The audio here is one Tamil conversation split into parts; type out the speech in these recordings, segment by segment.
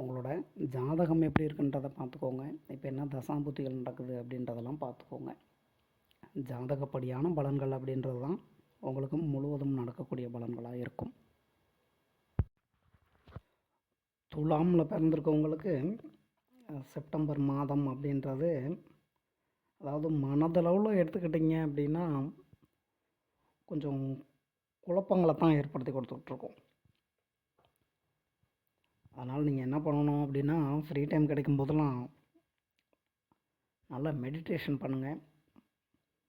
உங்களோட ஜாதகம் எப்படி இருக்குன்றதை பார்த்துக்கோங்க. இப்போ என்ன தசாம்புத்திகள் நடக்குது அப்படின்றதெல்லாம் பார்த்துக்கோங்க. ஜாதகப்படியான பலன்கள் அப்படின்றது தான் உங்களுக்கு முழுவதும் நடக்கக்கூடிய பலன்களாக இருக்கும். துலாமில் பிறந்திருக்கவங்களுக்கு செப்டம்பர் மாதம் அப்படின்றது அதாவது மனதளவில் எடுத்துக்கிட்டிங்க அப்படின்னா கொஞ்சம் குழப்பங்களை தான் ஏற்படுத்தி கொடுத்துட்ருக்கோம். அதனால் நீங்கள் என்ன பண்ணணும் அப்படின்னா ஃப்ரீ டைம் கிடைக்கும் போதெல்லாம் நல்லா மெடிடேஷன் பண்ணுங்கள்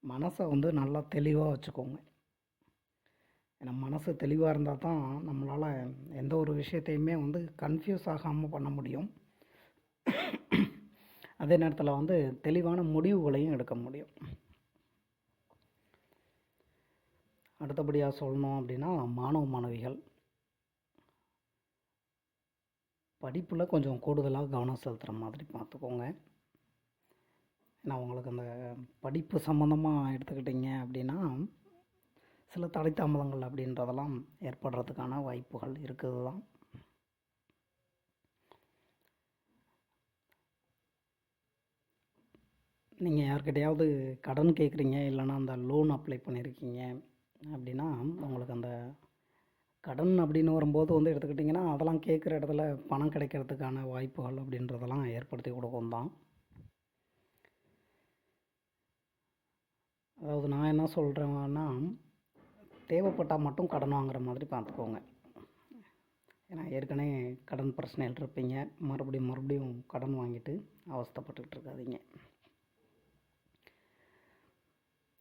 மனசை வந்து நல்லா தெளிவாக வச்சுக்கோங்க. ஏன்னா மனசு தெளிவாக இருந்தால் தான் நம்மளால் எந்த ஒரு விஷயத்தையுமே வந்து கன்ஃபியூஸ் ஆகாமல் பண்ண முடியும். அதே நேரத்தில் வந்து தெளிவான முடிவுகளையும் எடுக்க முடியும். அடுத்தபடியாக சொல்லணும் அப்படின்னா மாணவ மாணவிகள். படிப்பில் கொஞ்சம் கூடுதலாக கவனம் செலுத்துகிற மாதிரி பார்த்துக்கோங்க. ஏன்னா உங்களுக்கு அந்த படிப்பு சம்மந்தமாக எடுத்துக்கிட்டிங்க அப்படின்னா சில தடை தாமதங்கள் அப்படின்றதெல்லாம் ஏற்படுறதுக்கான வாய்ப்புகள் இருக்குது தான் நீங்கள் யார்கிட்டயாவது கடன் கேட்குறீங்க இல்லைன்னா அந்த லோன் அப்ளை பண்ணியிருக்கீங்க அப்படின்னா உங்களுக்கு அந்த கடன் அப்படின்னு வரும்போது வந்து எடுத்துக்கிட்டிங்கன்னா அதெல்லாம் கேட்குற இடத்துல பணம் கிடைக்கிறதுக்கான வாய்ப்புகள் அப்படின்றதெல்லாம் ஏற்படுத்தி கொடுக்கும் தான். அதாவது நான் என்ன சொல்கிறேன்னா தேவைப்பட்டால் மட்டும் கடன் வாங்குற மாதிரி பார்த்துக்கோங்க. ஏன்னா ஏற்கனவே கடன் பிரச்சனையில் இருப்பீங்க. மறுபடியும் மறுபடியும் கடன் வாங்கிட்டு அவஸ்தைப்பட்டுக்கிட்டு இருக்காதீங்க.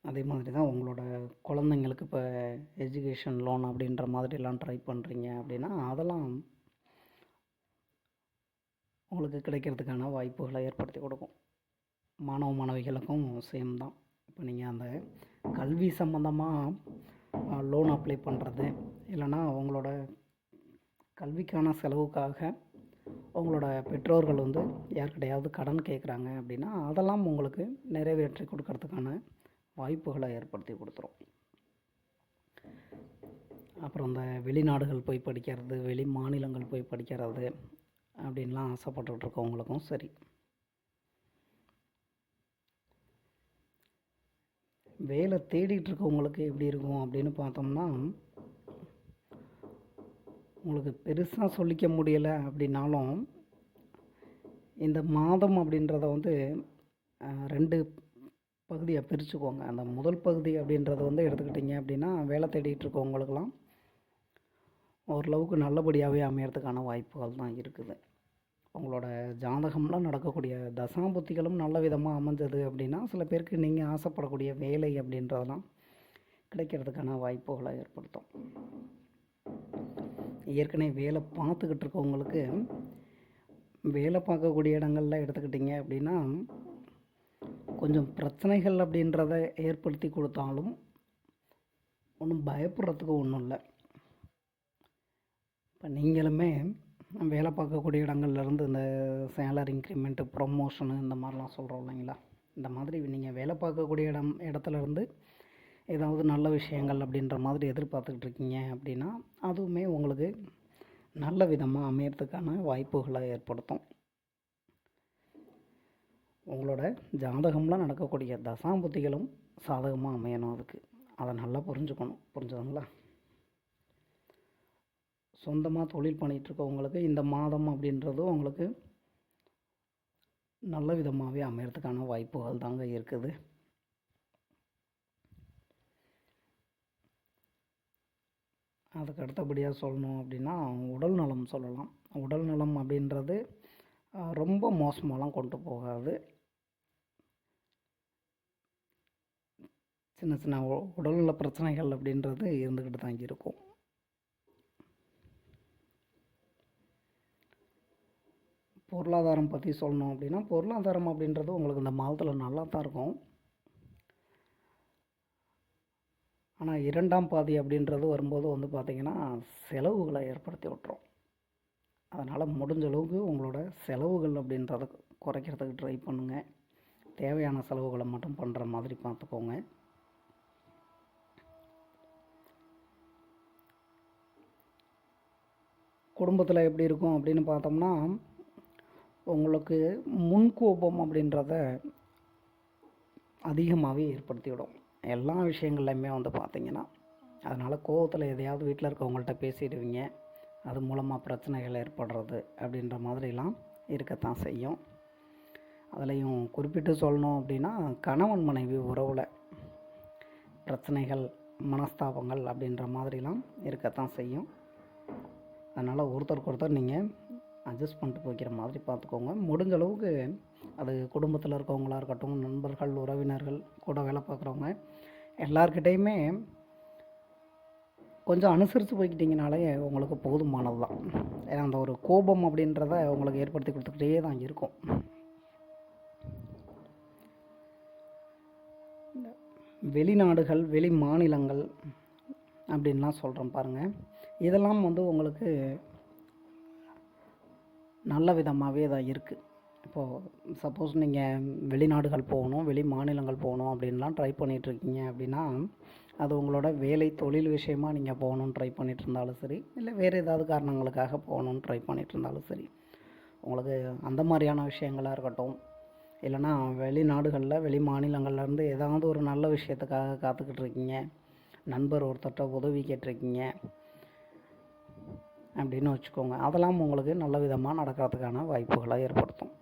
அதே மாதிரி தான் உங்களோட குழந்தைங்களுக்கு இப்போ எஜுகேஷன் லோன் அப்படின்ற மாதிரிலாம் ட்ரை பண்ணுறீங்க அப்படின்னா அதெல்லாம் உங்களுக்கு கிடைக்கிறதுக்கான வாய்ப்புகளை ஏற்படுத்தி கொடுக்கும். மாணவ மாணவிகளுக்கும் சேம் தான். இப்போ நீங்கள் அந்த கல்வி சம்மந்தமாக லோன் அப்ளை பண்ணுறது இல்லைன்னா உங்களோட கல்விக்கான செலவுக்காக உங்களோட பெற்றோர்கள் வந்து யார்கிட்டையாவது கடன் கேட்குறாங்க அப்படின்னா அதெல்லாம் உங்களுக்கு நிறைவேற்றி கொடுக்கறதுக்கான வாய்ப்புகளை ஏற்படுத்தி கொடுத்துரும். அப்புறம் இந்த வெளிநாடுகள் போய் படிக்கிறது வெளி மாநிலங்கள் போய் படிக்கிறது அப்படின்லாம் ஆசைப்பட்டுட்டு இருக்கவங்களுக்கும் சரி. வேலை தேடிட்டு இருக்கவங்களுக்கு எப்படி இருக்கும் அப்படின்னு பார்த்தோம்னா உங்களுக்கு பெருசாக சொல்லிக்க முடியலை அப்படின்னாலும் இந்த மாதம் அப்படின்றத வந்து ரெண்டு பகுதியை பிரிச்சுக்கோங்க. அந்த முதல் பகுதி அப்படின்றத வந்து எடுத்துக்கிட்டிங்க அப்படின்னா வேலை தேடிட்டு இருக்கவங்களுக்கெல்லாம் ஓரளவுக்கு நல்லபடியாகவே அமையறதுக்கான வாய்ப்புகள் தான் இருக்குது. உங்களோட ஜாதகம்லாம் நடக்கக்கூடிய தசாபுத்திகளும் நல்ல விதமாக அமைஞ்சது அப்படின்னா சில பேருக்கு நீங்கள் ஆசைப்படக்கூடிய வேலை அப்படின்றதெல்லாம் கிடைக்கிறதுக்கான வாய்ப்புகளை ஏற்படுத்தும். ஏற்கனவே வேலை பார்த்துக்கிட்டு இருக்கவங்களுக்கு வேலை பார்க்கக்கூடிய இடங்கள்ல எடுத்துக்கிட்டிங்க அப்படின்னா கொஞ்சம் பிரச்சனைகள் அப்படின்றத ஏற்படுத்தி கொடுத்தாலும் ஒன்றும் பயப்படுறதுக்கு ஒன்றும் இல்லை. இப்போ நீங்களுமே வேலை பார்க்கக்கூடிய இடங்கள்லேருந்து இந்த சேலரி இன்க்ரிமெண்ட்டு ப்ரொமோஷனு இந்த மாதிரிலாம் சொல்கிறோம் இல்லைங்களா? இந்த மாதிரி நீங்கள் வேலை பார்க்கக்கூடிய இடம் இடத்துலேருந்து ஏதாவது நல்ல விஷயங்கள் அப்படின்ற மாதிரி எதிர்பார்த்துக்கிட்டு இருக்கீங்க அப்படின்னா அதுவுமே உங்களுக்கு நல்ல விதமாக அமையறதுக்கான வாய்ப்புகளை ஏற்படுத்தும். உங்களோட ஜாதகம்லாம் நடக்கக்கூடிய தசாம்புத்திகளும் சாதகமாக அமையணும் அதுக்கு. அதை நல்லா புரிஞ்சுக்கணும். புரிஞ்சுதுங்களா? சொந்தமாக தொழில் பண்ணிகிட்ருக்கவங்களுக்கு இந்த மாதம் அப்படின்றதும் உங்களுக்கு நல்ல விதமாகவே அமையறதுக்கான வாய்ப்புகள் தாங்க இருக்குது. அதுக்கு அடுத்தபடியாக சொல்லணும் அப்படின்னா உடல் நலம் சொல்லலாம். உடல் நலம் அப்படின்றது ரொம்ப மோசமாலாம் கொண்டு போகாது. சின்ன சின்ன உடல்நல பிரச்சனைகள் அப்படின்றது இருந்துக்கிட்டு தான் இருக்கும். பொருளாதாரம் பற்றி சொல்லணும் அப்படின்னா பொருளாதாரம் அப்படின்றது உங்களுக்கு இந்த மாதத்தில் நல்லா தான் இருக்கும். ஆனால் இரண்டாம் பாதி அப்படின்றது வரும்போது வந்து பார்த்திங்கன்னா செலவுகளை ஏற்படுத்தி விட்டுரும். அதனால் முடிஞ்ச அளவுக்கு உங்களோட செலவுகள் அப்படின்றத குறைக்கிறதுக்கு ட்ரை பண்ணுங்கள் தேவையான செலவுகளை மட்டும் பண்ணுற மாதிரி பார்த்துக்கோங்க குடும்பத்தில் எப்படி இருக்கும் அப்படின்னு பார்த்தோம்னா உங்களுக்கு முன்கோபம் அப்படின்றத அதிகமாகவே ஏற்படுத்திவிடும். எல்லா விஷயங்கள்லையுமே வந்து பார்த்திங்கன்னா அதனால் கோபத்தில் எதையாவது வீட்டில் இருக்கவங்கள்ட்ட பேசிடுவீங்க. அது மூலமாக பிரச்சனைகள் ஏற்படுறது அப்படின்ற மாதிரிலாம் இருக்கத்தான் செய்யும். அதுலேயும் குறிப்பிட்டு சொல்லணும் அப்படின்னா கணவன் மனைவி உறவில் பிரச்சனைகள் மனஸ்தாபங்கள் அப்படின்ற மாதிரிலாம் இருக்கத்தான் செய்யும். அதனால் ஒருத்தருக்கு ஒருத்தர் நீங்கள் அட்ஜஸ்ட் பண்ணிட்டு போய்க்கிற மாதிரி பார்த்துக்கோங்க. முடிஞ்ச அளவுக்கு அது குடும்பத்தில் இருக்கவங்களா இருக்கட்டும் நண்பர்கள் உறவினர்கள் கூட வேலை பார்க்குறவங்க எல்லார்கிட்டேயுமே கொஞ்சம் அனுசரித்து போய்க்கிட்டிங்கனாலே உங்களுக்கு போதுமானது தான் ஏன்னா அந்த ஒரு கோபம் அப்படின்றத உங்களுக்கு ஏற்படுத்தி கொடுத்துக்கிட்டே தான் இருக்கும். வெளிநாடுகள் வெளி மாநிலங்கள் அப்படின்லாம் சொல்கிறோம் பாருங்கள் இதெல்லாம் வந்து உங்களுக்கு நல்ல விதமாகவே தான் இருக்குது இப்போது சப்போஸ் நீங்கள் வெளிநாடுகள் போகணும் வெளி மாநிலங்கள் போகணும் அப்படின்லாம் ட்ரை பண்ணிகிட்ருக்கீங்க அப்படின்னா அது உங்களோட வேலை தொழில் விஷயமா நீங்கள் போகணுன்னு ட்ரை பண்ணிகிட்டு இருந்தாலும் சரி இல்லை வேறு ஏதாவது காரணங்களுக்காக போகணுன்னு ட்ரை பண்ணிகிட்டு இருந்தாலும் சரி உங்களுக்கு அந்த மாதிரியான விஷயங்களாக இருக்கட்டும் இல்லைனா வெளிநாடுகளில் வெளி மாநிலங்கள்லேருந்து ஏதாவது ஒரு நல்ல விஷயத்துக்காக காத்துக்கிட்டு இருக்கீங்க நண்பர் ஒருத்தர்கிட்ட உதவி கேட்டிருக்கீங்க அப்படின்னு வச்சுக்கோங்க. அதெல்லாம் உங்களுக்கு நல்ல விதமாக நடக்கிறதுக்கான வாய்ப்புகளை ஏற்படுத்தும்.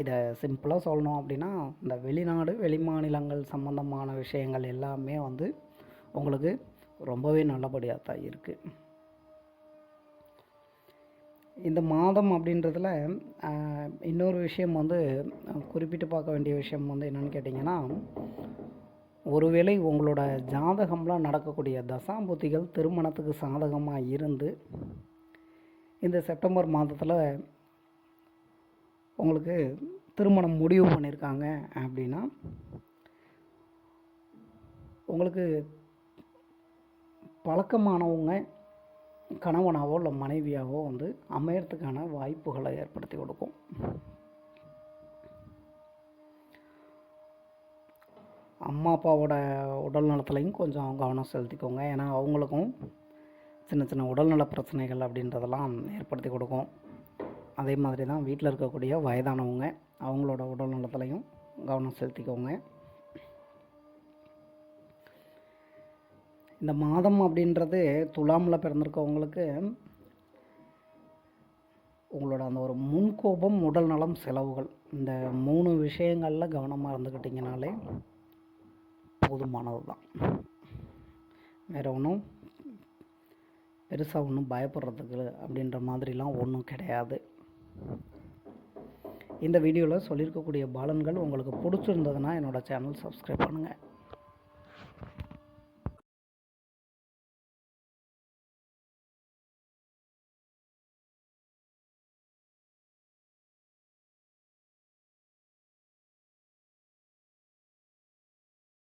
இதை சிம்பிளாக சொல்லணும் அப்படின்னா இந்த வெளிநாடு வெளி மாநிலங்கள் சம்மந்தமான விஷயங்கள் எல்லாமே வந்து உங்களுக்கு ரொம்பவே நல்லபடியாக தான் இருக்குது இந்த மாதம் அப்படின்றதுல இன்னொரு விஷயம் வந்து குறிப்பிட்டு பார்க்க வேண்டிய விஷயம் வந்து என்னென்னு கேட்டிங்கன்னா ஒருவேளை உங்களோட ஜாதகம்லாம் நடக்கக்கூடிய தசாம்பூத்திகள் திருமணத்துக்கு சாதகமாக இருந்து இந்த செப்டம்பர் மாதத்தில் உங்களுக்கு திருமணம் முடிவு பண்ணியிருக்காங்க அப்படின்னா உங்களுக்கு பழக்கமானவங்க கணவனாவோ இல்லை மனைவியாவோ வந்து அமையறதுக்கான வாய்ப்புகளை ஏற்படுத்தி கொடுக்கும். அம்மா அப்பாவோட உடல் நலத்துலையும் கொஞ்சம் கவனம் செலுத்திக்கோங்க. ஏன்னா அவங்களுக்கும் சின்ன சின்ன உடல்நல பிரச்சனைகள் அப்படின்றதெல்லாம் ஏற்படுத்தி கொடுக்கும். அதே மாதிரி தான் வீட்டில் இருக்கக்கூடிய வயதானவங்க அவங்களோட உடல் நலத்துலையும் கவனம் செலுத்திக்கோங்க. இந்த மாதம் அப்படின்றது துலாமில் பிறந்திருக்கவங்களுக்கு உங்களோட அந்த ஒரு முன்கோபம் உடல் நலம் செலவுகள் இந்த மூணு விஷயங்களில் கவனமாக இருந்துக்கிட்டிங்கனாலே போதுமானது தான் வேறு ஒன்றும் பெருசாக ஒன்றும் பயப்படுறதுக்கு அப்படின்ற மாதிரிலாம் ஒன்றும் கிடையாது. இந்த வீடியோவில் சொல்லியிருக்கக்கூடிய பாலன்கள் உங்களுக்கு பிடிச்சிருந்ததுன்னா என்னோடய சேனல் சப்ஸ்கிரைப் பண்ணுங்கள்